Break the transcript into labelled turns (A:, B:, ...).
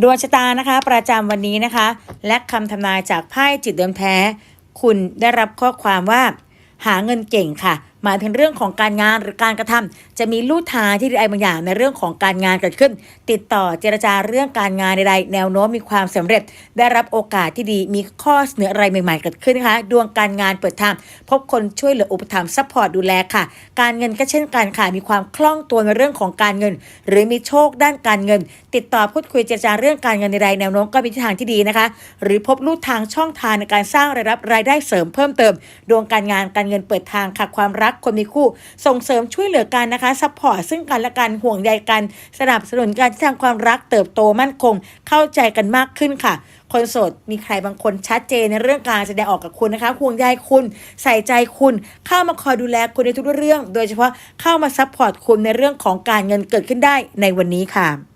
A: ดวงชะตานะคะ ประจำวันนี้นะคะ และคำทำนายจากไพ่จิตเดิมแท้ คุณได้รับข้อความว่า หาเงินเก่งค่ะ หมายถึงเรื่องของการงานหรือการกระทำจะมีลู่ทางที่ดีบางอย่างในเรื่องของการงานเกิดขึ้น ติดต่อเจรจาเรื่องการงานใดๆแนวโน้มมีความสำเร็จ ได้รับโอกาสที่ดีมีข้อเสนออะไรใหม่ๆเกิดขึ้นนะคะดวงการงานเปิดทางพบคนช่วยเหลืออุปถัมภ์ซัพพอร์ตดูแลค่ะ การเงินก็เช่นกันค่ะมีความคล่องตัวในเรื่องของการเงิน หรือมีโชคด้านการเงิน ติดต่อพูดคุยเจรจาเรื่องการเงินใดๆแนวโน้มก็เป็นทิศทางที่ดีนะคะ หรือพบลู่ทางช่องทางในการสร้างรายรับรายได้เสริมเพิ่มเติม ดวงการงานการเงินเปิดทางค่ะความรักคนมีคู่ ส่งเสริมช่วยเหลือกันนะคะซัพพอร์ตซึ่งกันและกันห่วงใยกันสนับสนุนการที่ทางความรักเติบโตมั่นคง เข้าใจกันมากขึ้นค่ะ คนโสดมีใครบางคนชัดเจนในเรื่องการแสดงออกกับคุณนะคะห่วงใยคุณใส่ใจคุณ เข้ามาคอยดูแลคุณในทุกเรื่อง โดยเฉพาะเข้ามาซัพพอร์ตคุณในเรื่องของการเงินเกิดขึ้นได้ในวันนี้ค่ะ